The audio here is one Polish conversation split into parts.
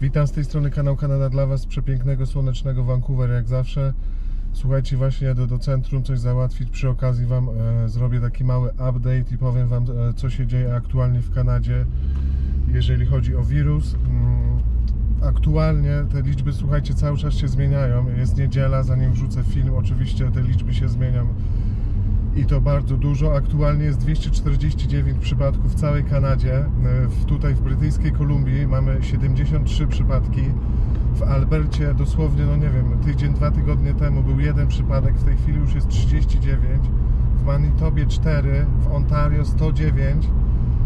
Witam z tej strony kanał Kanada dla Was z przepięknego, słonecznego Vancouver jak zawsze. Słuchajcie, właśnie jadę do centrum coś załatwić. Przy okazji Wam e, zrobię taki mały update i powiem Wam, e, co się dzieje aktualnie w Kanadzie, jeżeli chodzi o wirus. Mm, Aktualnie te liczby, słuchajcie, cały czas się zmieniają. Jest niedziela, zanim wrzucę film, oczywiście te liczby się zmienią i to bardzo dużo. Aktualnie jest 249 przypadków w całej Kanadzie. E, W, tutaj w brytyjskiej Kolumbii mamy 73 przypadki. W Albercie dosłownie, no nie wiem, tydzień, dwa tygodnie temu był jeden przypadek, w tej chwili już jest 39. W Manitobie 4, w Ontario 109,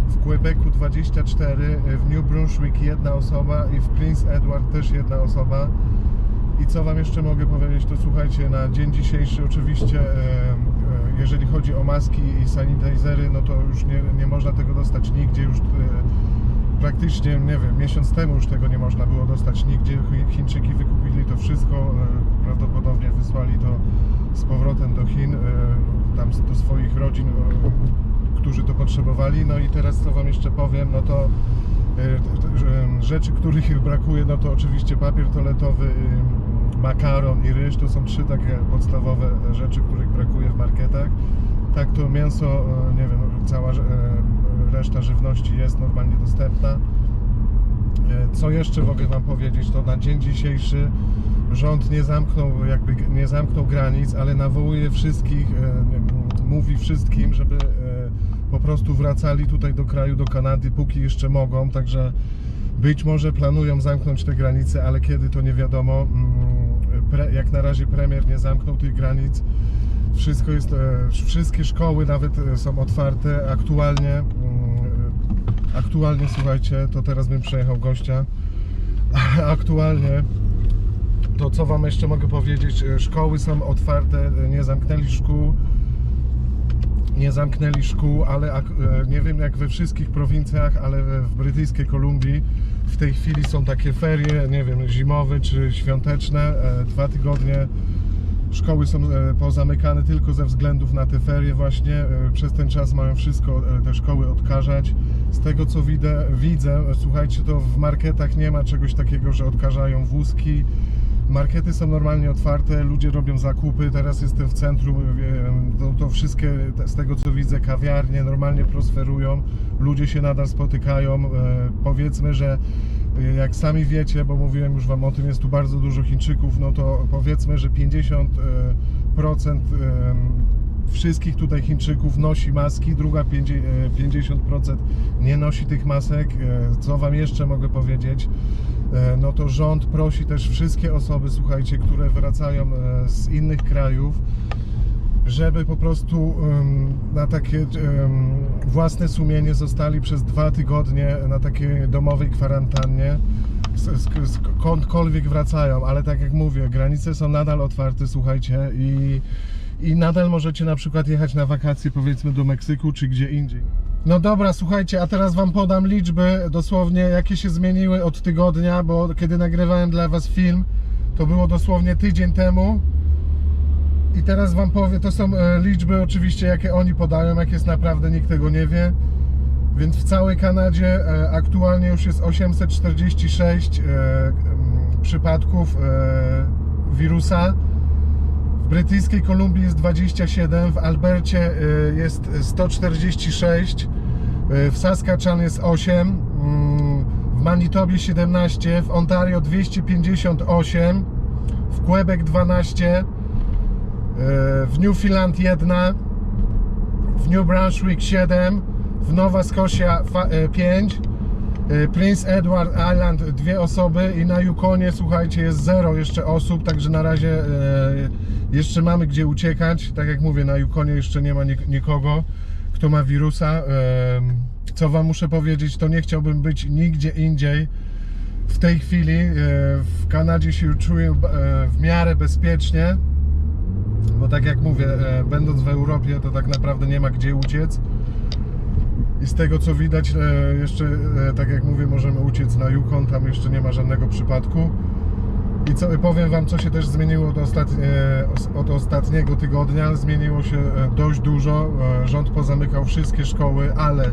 w Quebecu 24, e, w New Brunswick jedna osoba i w Prince Edward też jedna osoba. I co Wam jeszcze mogę powiedzieć, to słuchajcie, na dzień dzisiejszy oczywiście, jeżeli chodzi o maski i sanitizery, no to już nie, nie można tego dostać nigdzie, już e, praktycznie, nie wiem, miesiąc temu już tego nie można było dostać nigdzie. Chi- Chińczyki wykupili to wszystko, e, prawdopodobnie wysłali to z powrotem do Chin, e, tam do swoich rodzin, którzy to potrzebowali. No i teraz co Wam jeszcze powiem, no to rzeczy, których brakuje, no to oczywiście papier toaletowy, makaron i ryż, to są trzy takie podstawowe rzeczy, których brakuje w marketach. Tak to mięso, e, nie wiem, cała e, reszta żywności jest normalnie dostępna. E, Co jeszcze mogę Wam powiedzieć, to na dzień dzisiejszy rząd nie zamknął, jakby nie zamknął granic, ale nawołuje wszystkich, e, mówi wszystkim, żeby e, po prostu wracali tutaj do kraju, do Kanady, póki jeszcze mogą, także być może planują zamknąć te granice, ale kiedy to nie wiadomo. Jak na razie premier nie zamknął tych granic. Wszystko jest, e, wszystkie szkoły nawet e, są otwarte. Aktualnie, mm, e, aktualnie słuchajcie, to teraz bym przejechał gościa. Aktualnie to co Wam jeszcze mogę powiedzieć? Szkoły są otwarte, nie zamknęli szkół. Nie zamknęli szkół, ale nie wiem jak we wszystkich prowincjach, ale w brytyjskiej Kolumbii w tej chwili są takie ferie, nie wiem, zimowe czy świąteczne, e, dwa tygodnie. Szkoły są e, pozamykane tylko ze względów na te ferie właśnie. E, Przez ten czas mają wszystko te szkoły odkażać. Z tego co widzę, widzę, słuchajcie, to w marketach nie ma czegoś takiego, że odkażają wózki. Markety są normalnie otwarte, ludzie robią zakupy. Teraz jestem w centrum, e, to, to wszystkie, z tego co widzę, kawiarnie normalnie prosperują. Ludzie się nadal spotykają. E, Powiedzmy, że e, jak sami wiecie, bo mówiłem już Wam o tym, jest tu bardzo dużo Chińczyków, no to powiedzmy, że 50% e, procent, e, wszystkich tutaj Chińczyków nosi maski, druga 50% e, 50% nie nosi tych masek. Co Wam jeszcze mogę powiedzieć? E, No to rząd prosi też wszystkie osoby, słuchajcie, które wracają e, z innych krajów, żeby po prostu na takie własne sumienie zostali przez dwa tygodnie na takiej domowej kwarantannie. Skądkolwiek wracają, ale tak jak mówię, granice są nadal otwarte, słuchajcie, i, i nadal możecie na przykład jechać na wakacje, powiedzmy do Meksyku czy gdzie indziej. No dobra, słuchajcie, a teraz Wam podam liczby dosłownie, jakie się zmieniły od tygodnia, bo kiedy nagrywałem dla Was film, to było dosłownie tydzień temu. I teraz Wam powiem, to są e, liczby oczywiście, jakie oni podają, jak jest naprawdę, nikt tego nie wie. Więc w całej Kanadzie e, aktualnie już jest 846 e, przypadków wirusa. W brytyjskiej Kolumbii jest 27, w Albercie e, jest 146, e, w Saskatchewan jest 8, mm, w Manitobie 17, w Ontario 258, w Quebec 12, e, w Newfoundland 1, w New Brunswick 7, w Nowa Scotia 5, Prince Edward Island dwie osoby i na Yukonie słuchajcie jest zero jeszcze osób, także na razie jeszcze mamy gdzie uciekać. Tak jak mówię, na Yukonie jeszcze nie ma nik- nikogo, kto ma wirusa. Co wam muszę powiedzieć, to nie chciałbym być nigdzie indziej. W tej chwili e, w Kanadzie się czuję e, w miarę bezpiecznie. Bo tak jak mówię, e, będąc w Europie, to tak naprawdę nie ma gdzie uciec. I z tego co widać, jeszcze tak jak mówię, możemy uciec na Yukon, tam jeszcze nie ma żadnego przypadku. I co, powiem Wam, co się też zmieniło od, ostatnie, od ostatniego tygodnia. Zmieniło się e, dość dużo. E, Rząd pozamykał wszystkie szkoły, ale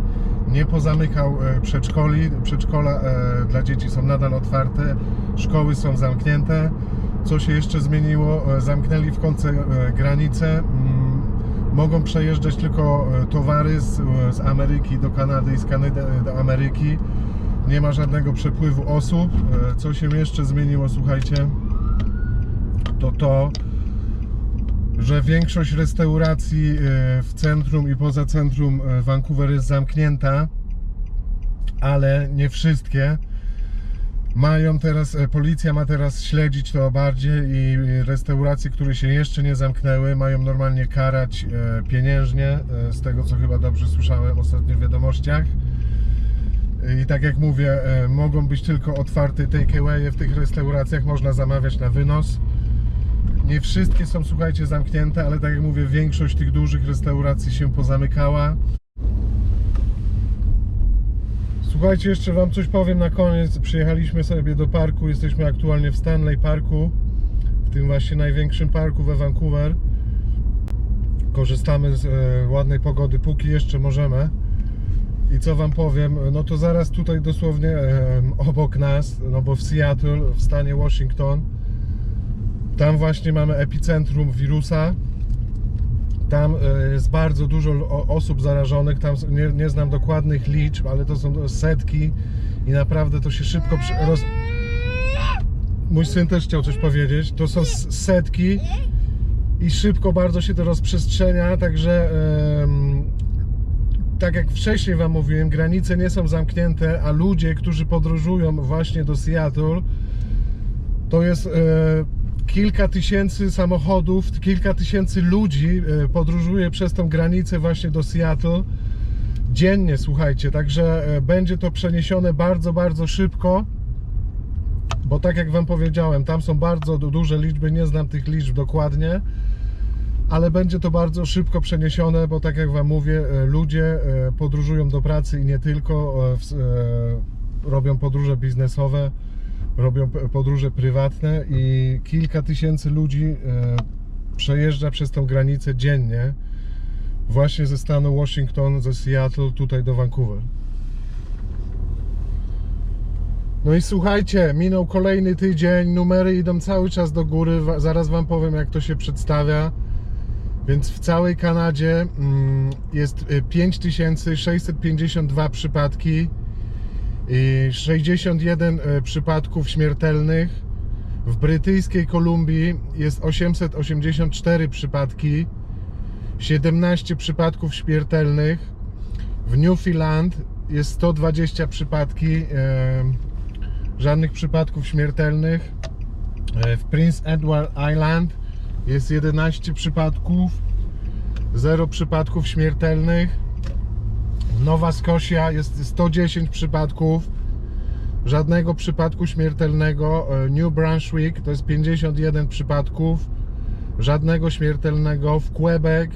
nie pozamykał e, przedszkoli. Przedszkola dla dzieci są nadal otwarte, szkoły są zamknięte. Co się jeszcze zmieniło? Zamknęli w końcu granice. Mm, Mogą przejeżdżać tylko towary z, z Ameryki do Kanady i z Kanady do Ameryki. Nie ma żadnego przepływu osób. E, Co się jeszcze zmieniło, słuchajcie, to to, że większość restauracji e, w centrum i poza centrum e, Vancouver jest zamknięta, ale nie wszystkie. Mają teraz, policja ma teraz śledzić to bardziej i restauracje, które się jeszcze nie zamknęły, mają normalnie karać pieniężnie, z tego co chyba dobrze słyszałem w wiadomościach. I tak jak mówię, e, mogą być tylko otwarte takeawaye w tych restauracjach, można zamawiać na wynos. Nie wszystkie są, słuchajcie, zamknięte, ale tak jak mówię, większość tych dużych restauracji się pozamykała. Słuchajcie, jeszcze Wam coś powiem na koniec. Przyjechaliśmy sobie do parku, jesteśmy aktualnie w Stanley Parku, w tym właśnie największym parku we Vancouver. Korzystamy z e, ładnej pogody, póki jeszcze możemy. I co Wam powiem, no to zaraz tutaj dosłownie e, obok nas, no bo w Seattle, w stanie Washington, tam właśnie mamy epicentrum wirusa. Tam e, jest bardzo dużo osób zarażonych. Tam nie, nie znam dokładnych liczb, ale to są setki i naprawdę to się szybko roz... Mój syn też chciał coś powiedzieć. To są setki i szybko bardzo się to rozprzestrzenia, także em, tak jak wcześniej Wam mówiłem, granice nie są zamknięte, a ludzie, którzy podróżują właśnie do Seattle, to jest e, kilka tysięcy samochodów, kilka tysięcy ludzi e, podróżuje przez tą granicę właśnie do Seattle dziennie, słuchajcie, także e, będzie to przeniesione bardzo, bardzo szybko, bo tak jak Wam powiedziałem, tam są bardzo du- duże liczby, nie znam tych liczb dokładnie, ale będzie to bardzo szybko przeniesione, bo tak jak Wam mówię, e, ludzie e, podróżują do pracy i nie tylko, e, robią podróże biznesowe, robią podróże prywatne i kilka tysięcy ludzi przejeżdża przez tą granicę dziennie właśnie ze stanu Washington, ze Seattle tutaj do Vancouver. No i słuchajcie, minął kolejny tydzień, numery idą cały czas do góry, zaraz Wam powiem jak to się przedstawia. Więc w całej Kanadzie mm, jest y, 5652 przypadki i 61 e, przypadków śmiertelnych. W brytyjskiej Kolumbii jest 884 przypadki, 17 przypadków śmiertelnych. W Newfoundland jest 120 przypadki, e, żadnych przypadków śmiertelnych. W Prince Edward Island jest 11 przypadków, 0 przypadków śmiertelnych. Nowa Scotia jest 110 przypadków, żadnego przypadku śmiertelnego. E, New Brunswick to jest 51 przypadków, żadnego śmiertelnego. W Quebec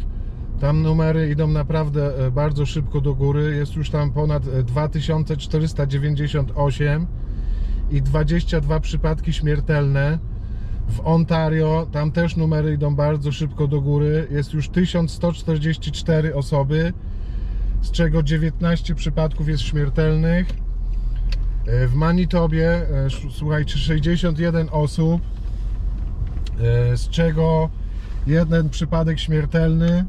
tam numery idą naprawdę e, bardzo szybko do góry. Jest już tam ponad e, 2498 i 22 przypadki śmiertelne. W Ontario tam też numery idą bardzo szybko do góry. Jest już 1144 osoby z czego 19 przypadków jest śmiertelnych. E, W Manitobie, e, słuchajcie, 61 osób, e, z czego jeden przypadek śmiertelny.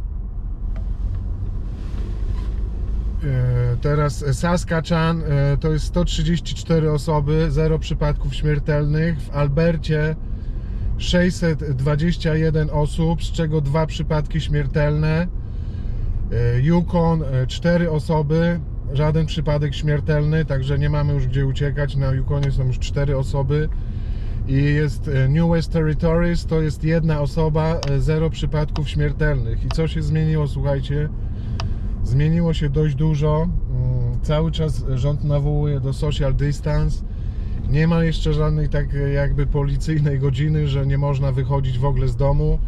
Teraz Saskatchewan to jest 134 osoby, 0 przypadków śmiertelnych. W Albercie 621 osób, z czego dwa przypadki śmiertelne. E, Yukon 4 osoby, żaden przypadek śmiertelny, także nie mamy już gdzie uciekać. Na Yukonie są już 4 osoby. I jest e, New West Territories, to jest jedna osoba, e, zero przypadków śmiertelnych. I co się zmieniło, słuchajcie? Zmieniło się dość dużo. Mm, Cały czas rząd nawołuje do social distance. Nie ma jeszcze żadnej tak jakby policyjnej godziny, że nie można wychodzić w ogóle z domu.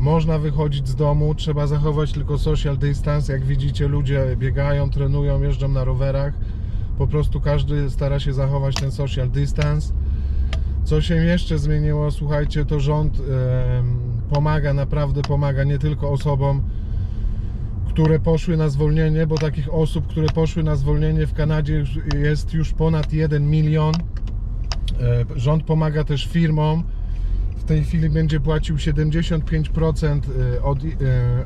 Można wychodzić z domu, trzeba zachować tylko social distance. Jak widzicie, ludzie biegają, trenują, jeżdżą na rowerach. Po prostu każdy stara się zachować ten social distance. Co się jeszcze zmieniło, słuchajcie, to rząd pomaga, naprawdę pomaga nie tylko osobom, które poszły na zwolnienie, bo takich osób, które poszły na zwolnienie w Kanadzie jest już ponad 1 milion. E, Rząd pomaga też firmom. W tej chwili będzie płacił 75% e, od, e,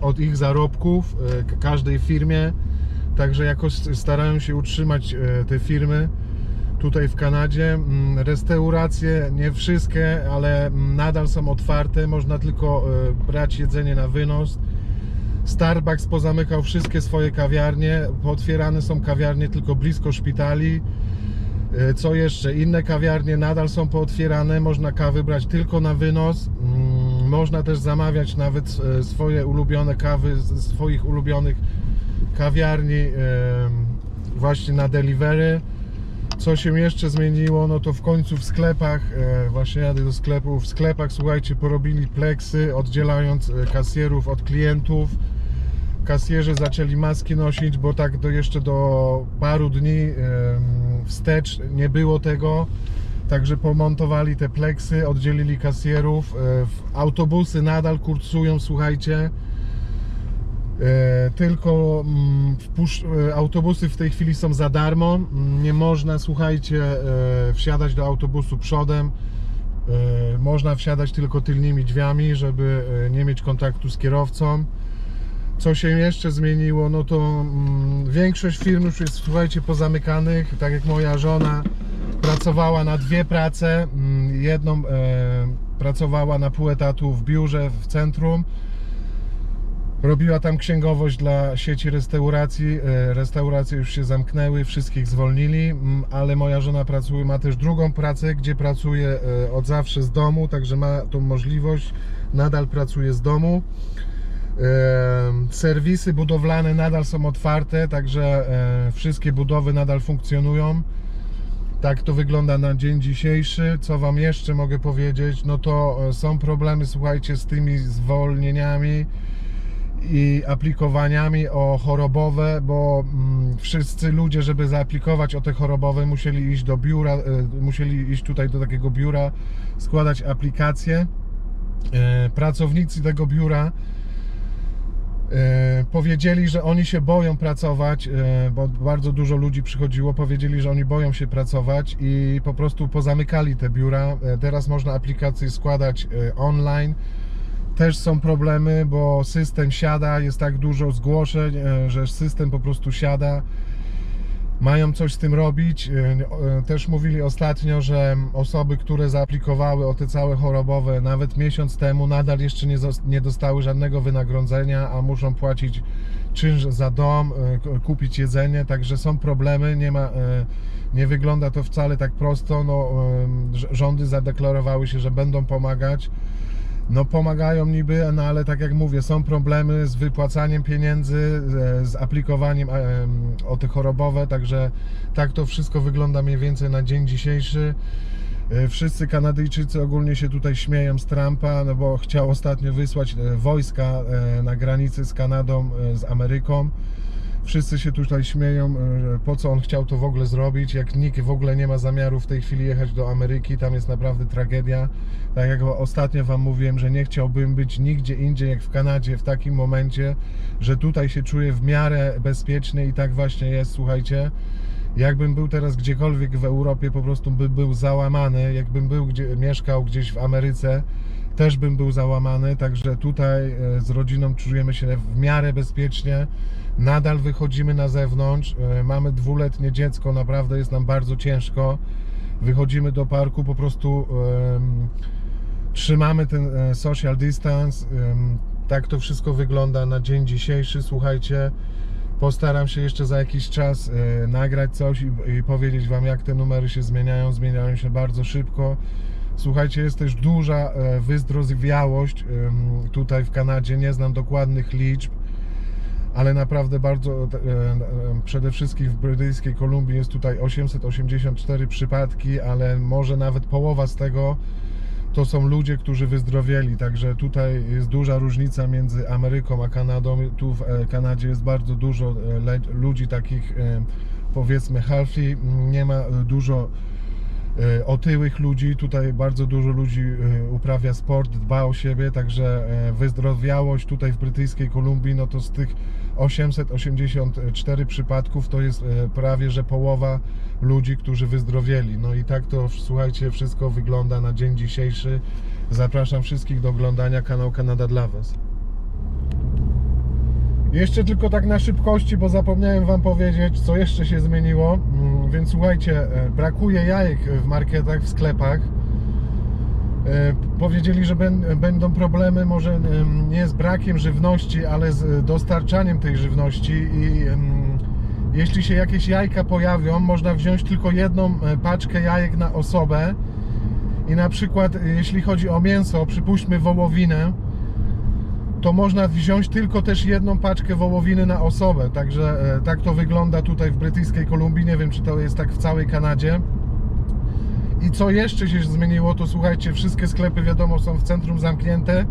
od ich zarobków każdej firmie. Także jakoś starają się utrzymać te firmy tutaj w Kanadzie. Mm, Restauracje, nie wszystkie, ale mm, nadal są otwarte. Można tylko brać jedzenie na wynos. Starbucks pozamykał wszystkie swoje kawiarnie. Pootwierane są kawiarnie tylko blisko szpitali. E, Co jeszcze? Inne kawiarnie nadal są pootwierane. Można kawy brać tylko na wynos. Mm, Można też zamawiać nawet e, swoje ulubione kawy z swoich ulubionych kawiarni e, właśnie na delivery. Co się jeszcze zmieniło, no to w końcu w sklepach, właśnie jadę do sklepu, w sklepach słuchajcie, porobili pleksy, oddzielając kasjerów od klientów. Kasjerzy zaczęli maski nosić, bo tak do jeszcze do paru dni wstecz nie było tego. Także pomontowali te pleksy, oddzielili kasjerów. E, Autobusy nadal kursują, słuchajcie. E, Tylko mm, e, autobusy w tej chwili są za darmo. Mm, Nie można, słuchajcie, wsiadać do autobusu przodem. Można wsiadać tylko tylnymi drzwiami, żeby nie mieć kontaktu z kierowcą. Co się jeszcze zmieniło, no to mm, większość firm już jest, słuchajcie, pozamykanych. Tak jak moja żona pracowała na dwie prace. Mm, Jedną e, pracowała na pół etatu w biurze w centrum. Robiła tam księgowość dla sieci restauracji. E, Restauracje już się zamknęły, wszystkich zwolnili, mm, ale moja żona pracuje, ma też drugą pracę, gdzie pracuje e, od zawsze z domu, także ma tą możliwość. Nadal pracuje z domu. Serwisy budowlane nadal są otwarte, także e, wszystkie budowy nadal funkcjonują. Tak to wygląda na dzień dzisiejszy. Co Wam jeszcze mogę powiedzieć? No to e, są problemy, słuchajcie, z tymi zwolnieniami i aplikowaniami o chorobowe, bo mm, wszyscy ludzie, żeby zaaplikować o te chorobowe, musieli iść do biura, e, musieli iść tutaj do takiego biura, składać aplikacje. Pracownicy tego biura powiedzieli, że oni się boją pracować, e, bo bardzo dużo ludzi przychodziło, powiedzieli, że oni boją się pracować i po prostu pozamykali te biura. E, Teraz można aplikacje składać e, online. Też są problemy, bo system siada, jest tak dużo zgłoszeń, e, że system po prostu siada. Mają coś z tym robić. E, e, Też mówili ostatnio, że osoby, które zaaplikowały o te całe chorobowe nawet miesiąc temu, nadal jeszcze nie, dostały żadnego wynagrodzenia, a muszą płacić czynsz za dom, k- kupić jedzenie, także są problemy. Nie, ma, nie wygląda to wcale tak prosto. No, rz- rządy zadeklarowały się, że będą pomagać. No pomagają niby, no ale tak jak mówię, są problemy z wypłacaniem pieniędzy, e, z aplikowaniem em, o te chorobowe, także tak to wszystko wygląda mniej więcej na dzień dzisiejszy. E, Wszyscy Kanadyjczycy ogólnie się tutaj śmieją z Trumpa, no bo chciał ostatnio wysłać e, wojska e, na granicy z Kanadą, e, z Ameryką. Wszyscy się tutaj śmieją, e, po co on chciał to w ogóle zrobić, jak nikt w ogóle nie ma zamiaru w tej chwili jechać do Ameryki, tam jest naprawdę tragedia. Tak jak ostatnio Wam mówiłem, że nie chciałbym być nigdzie indziej jak w Kanadzie w takim momencie, że tutaj się czuję w miarę bezpiecznie i tak właśnie jest, słuchajcie. Jakbym był teraz gdziekolwiek w Europie, po prostu by był załamany. Jakbym był gdzie, mieszkał gdzieś w Ameryce, też bym był załamany. Także tutaj e, z rodziną czujemy się w miarę bezpiecznie. Nadal wychodzimy na zewnątrz. E, Mamy dwuletnie dziecko, naprawdę jest nam bardzo ciężko. Wychodzimy do parku, po prostu em, trzymamy ten e, social distance. em, Tak to wszystko wygląda na dzień dzisiejszy. Słuchajcie, postaram się jeszcze za jakiś czas e, nagrać coś i, i powiedzieć Wam, jak te numery się zmieniają. Zmieniają się bardzo szybko. Słuchajcie, jest też duża e, wyzdrowiałość tutaj w Kanadzie. Nie znam dokładnych liczb, ale naprawdę bardzo, e, e, przede wszystkim w brytyjskiej Kolumbii jest tutaj 884 przypadki, ale może nawet połowa z tego to są ludzie, którzy wyzdrowieli, także tutaj jest duża różnica między Ameryką a Kanadą. Tu w Kanadzie jest bardzo dużo ludzi takich powiedzmy healthy, nie ma dużo otyłych ludzi. Tutaj bardzo dużo ludzi e, uprawia sport, dba o siebie, także e, wyzdrowiałość tutaj w brytyjskiej Kolumbii, no to z tych 884 przypadków to jest e, prawie, że połowa ludzi, którzy wyzdrowieli. No i tak to, słuchajcie, wszystko wygląda na dzień dzisiejszy. Zapraszam wszystkich do oglądania kanał Kanada dla Was. Jeszcze tylko tak na szybkości, bo zapomniałem Wam powiedzieć, co jeszcze się zmieniło. Mm, Więc słuchajcie, e, brakuje jajek w marketach, w sklepach. E, Powiedzieli, że będą problemy może nie z brakiem żywności, ale z dostarczaniem tej żywności i jeśli się jakieś jajka pojawią, można wziąć tylko jedną e, paczkę jajek na osobę i na przykład jeśli chodzi o mięso, przypuśćmy wołowinę, to można wziąć tylko też jedną paczkę wołowiny na osobę. Także e, tak to wygląda tutaj w brytyjskiej Kolumbii. Nie wiem, czy to jest tak w całej Kanadzie. I co jeszcze się zmieniło, to słuchajcie, wszystkie sklepy wiadomo są w centrum zamknięte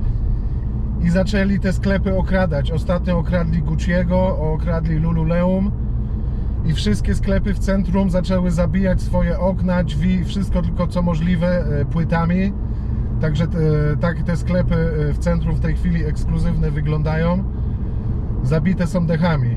i zaczęli te sklepy okradać. Ostatnio okradli Gucci'ego, okradli Lululeum i wszystkie sklepy w centrum zaczęły zabijać swoje okna, drzwi, wszystko tylko co możliwe e, płytami. Także e, tak te sklepy e, w centrum w tej chwili ekskluzywne wyglądają. Zabite są dechami.